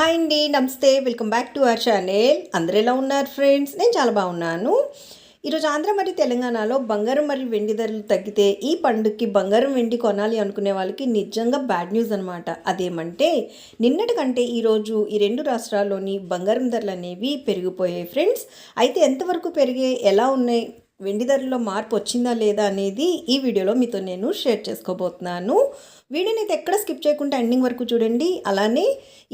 Hi అండి నమస్తే. Welcome back to our channel అందరు ఎలా ఉన్నారు ఫ్రెండ్స్ నేను చాలా బాగున్నాను. ఈరోజు ఆంధ్ర మరియు తెలంగాణలో బంగారం మరియు వెండి ధరలు తగ్గితే ఈ పండుగకి బంగారం వెండి కొనాలి అనుకునే వాళ్ళకి నిజంగా బ్యాడ్ న్యూస్ అనమాట అదేమంటే నిన్నటి కంటే ఈరోజు ఈ రెండు రాష్ట్రాల్లోని బంగారం ధరలు అనేవి పెరిగిపోయాయి ఫ్రెండ్స్ అయితే ఎంతవరకు పెరిగాయి ఎలా ఉన్నాయి వెండి ధరలో మార్పు వచ్చిందా లేదా అనేది ఈ వీడియోలో మీతో నేను షేర్ చేసుకోబోతున్నాను. వీడియోని అయితే ఎక్కడ స్కిప్ చేయకుండా ఎండింగ్ వరకు చూడండి. అలానే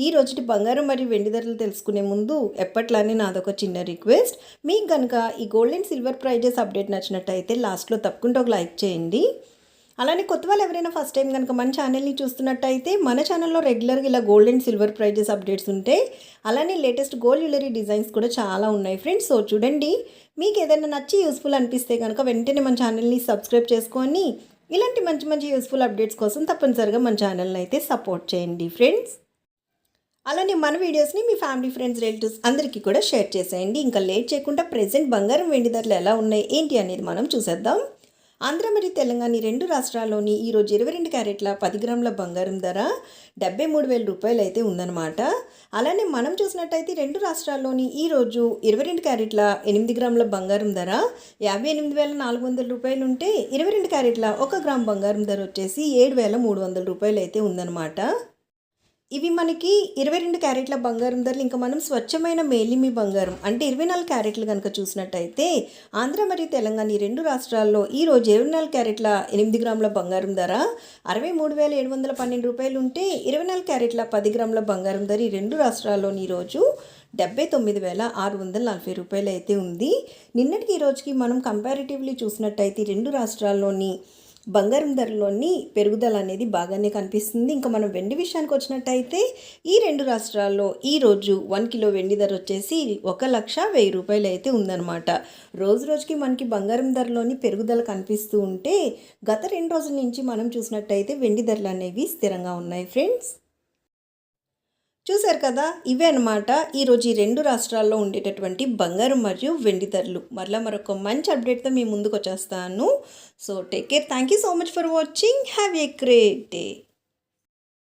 ఈ రోజుటి బంగారం మరియు వెండి ధరలు తెలుసుకునే ముందు ఎప్పట్లానే నాదొక చిన్న రిక్వెస్ట్. మీకు కనుక ఈ gold and silver prices update నచ్చినట్టయితే లాస్ట్లో తప్పకుండా ఒక లైక్ చేయండి. అలానే కొత్త వాళ్ళు ఎవరైనా ఫస్ట్ టైం కనుక మన ఛానల్ని చూస్తున్నట్టయితే మన ఛానల్లో రెగ్యులర్గా ఇలా gold and silver prices updates ఉంటాయి అలానే లేటెస్ట్ గోల్డ్ జ్యువెలరీ డిజైన్స్ కూడా చాలా ఉన్నాయి ఫ్రెండ్స్ సో చూడండి మీకు ఏదైనా నచ్చి యూస్ఫుల్ అనిపిస్తే కనుక వెంటనే మన ఛానల్ని సబ్స్క్రైబ్ చేసుకొని ఇలాంటి మంచి మంచి యూస్ఫుల్ అప్డేట్స్ కోసం తప్పనిసరిగా మన ఛానల్ని అయితే సపోర్ట్ చేయండి ఫ్రెండ్స్ అలానే మన వీడియోస్ని మీ ఫ్యామిలీ ఫ్రెండ్స్ రిలేటివ్స్ అందరికీ కూడా షేర్ చేసేయండి. ఇంకా లేట్ చేయకుండా ప్రెజెంట్ బంగారం వెండి ధరలు ఎలా ఉన్నాయి ఏంటి అనేది మనం చూసేద్దాం. ఆంధ్ర మరియు తెలంగాణ రెండు రాష్ట్రాల్లోని ఈరోజు ఇరవై రెండు క్యారెట్ల పది గ్రాముల బంగారం ధర డెబ్బై మూడు వేల రూపాయలు అయితే ఉందన్నమాట. అలానే మనం చూసినట్టయితే రెండు రాష్ట్రాల్లోని ఈరోజు ఇరవై రెండు క్యారెట్ల ఎనిమిది గ్రాముల బంగారం ధర యాభై ఎనిమిది వేల నాలుగు వందల రూపాయలు ఉంటే ఇరవై రెండు క్యారెట్ల ఒక గ్రామ్ బంగారం ధర వచ్చేసి ఏడు వేల మూడు వందల రూపాయలు అయితే ఉందన్నమాట. ఇవి మనకి ఇరవై రెండు క్యారెట్ల బంగారం ధరలు. ఇంకా మనం స్వచ్ఛమైన మేలిమి బంగారం అంటే ఇరవై నాలుగు క్యారెట్లు కనుక చూసినట్టయితే ఆంధ్ర మరియు తెలంగాణ ఈ రెండు రాష్ట్రాల్లో ఈ రోజు ఇరవై నాలుగు క్యారెట్ల ఎనిమిది గ్రాముల బంగారం ధర అరవై మూడు వేల ఏడు వందల పన్నెండు రూపాయలు ఉంటే ఇరవై నాలుగు క్యారెట్ల పది గ్రాముల బంగారం ధర ఈ రెండు రాష్ట్రాల్లోని ఈరోజు డెబ్బై తొమ్మిది వేల ఆరు వందల నలభై రూపాయలు అయితే ఉంది. నిన్నటికి ఈ రోజుకి మనం కంపారిటివ్లీ చూసినట్టయితే రెండు రాష్ట్రాల్లోని బంగారం ధరలోని పెరుగుదల అనేది బాగానే కనిపిస్తుంది. ఇంకా మనం వెండి విషయానికి వచ్చినట్టయితే ఈ రెండు రాష్ట్రాల్లో ఈరోజు వన్ కిలో వెండి ధర వచ్చేసి ఒక లక్ష వెయ్యి రూపాయలు అయితే ఉందన్నమాట. రోజు రోజుకి మనకి బంగారం ధరలోని పెరుగుదల కనిపిస్తూ ఉంటే గత రెండు రోజుల నుంచి మనం చూసినట్టయితే వెండి ధరలు అనేవి స్థిరంగా ఉన్నాయి. ఫ్రెండ్స్ చూశారు కదా? ఇవే అనమాట ఈరోజు ఈ రెండు రాష్ట్రాల్లో ఉండేటటువంటి బంగారం మరియు వెండి ధరలు. మరలా మరొక మంచి అప్డేట్తో మీ ముందుకు వచ్చేస్తాను. So take care thank you so much for watching have a great day